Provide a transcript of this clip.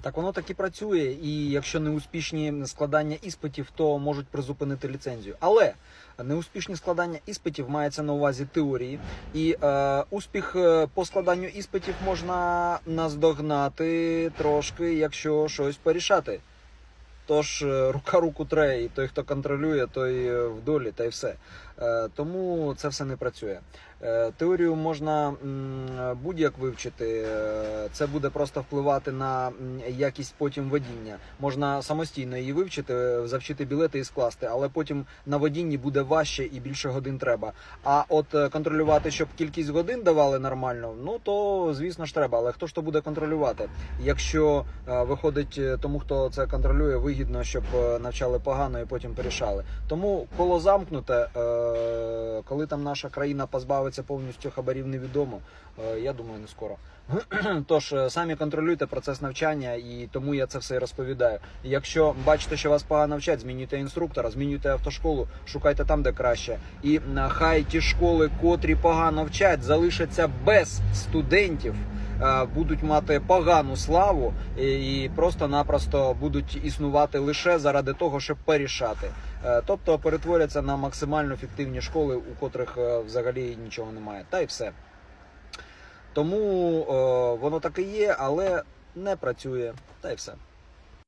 Так воно так і працює, і якщо не успішні складання іспитів, то можуть призупинити ліцензію. Але неуспішні складання іспитів мається на увазі теорії, і е, успіх е, по складанню іспитів можна наздогнати трошки, якщо щось порішати. Тож е, рука руку тре, і той, хто контролює, той е, в долі, та й все. Е, Тому це все не працює. Теорію можна будь-як вивчити. Це буде просто впливати на якість потім водіння. Можна самостійно її вивчити, завчити білети і скласти, але потім на водінні буде важче і більше годин треба. А от контролювати, щоб кількість годин давали нормально, ну то звісно ж треба. Але хто ж то буде контролювати? Якщо виходить тому, хто це контролює, вигідно, щоб е, навчали погано і потім порішали. Тому коло замкнуте, е, коли там наша країна позбавиться повністю хабарів, невідомо. Е, Я думаю, не скоро. Тож самі контролюйте процес навчання, і тому я це все і розповідаю. Якщо бачите, що вас погано вчать, змінюйте інструктора, змінюйте автошколу, шукайте там, де краще. І хай ті школи, котрі погано вчать, залишаться без студентів. Е, Будуть мати погану славу і просто-напросто будуть існувати лише заради того, щоб порішати. Е, Тобто перетворяться на максимально ефективні школи, у котрих е, взагалі нічого немає. Та й все. Тому воно так і є, але не працює. Та й все.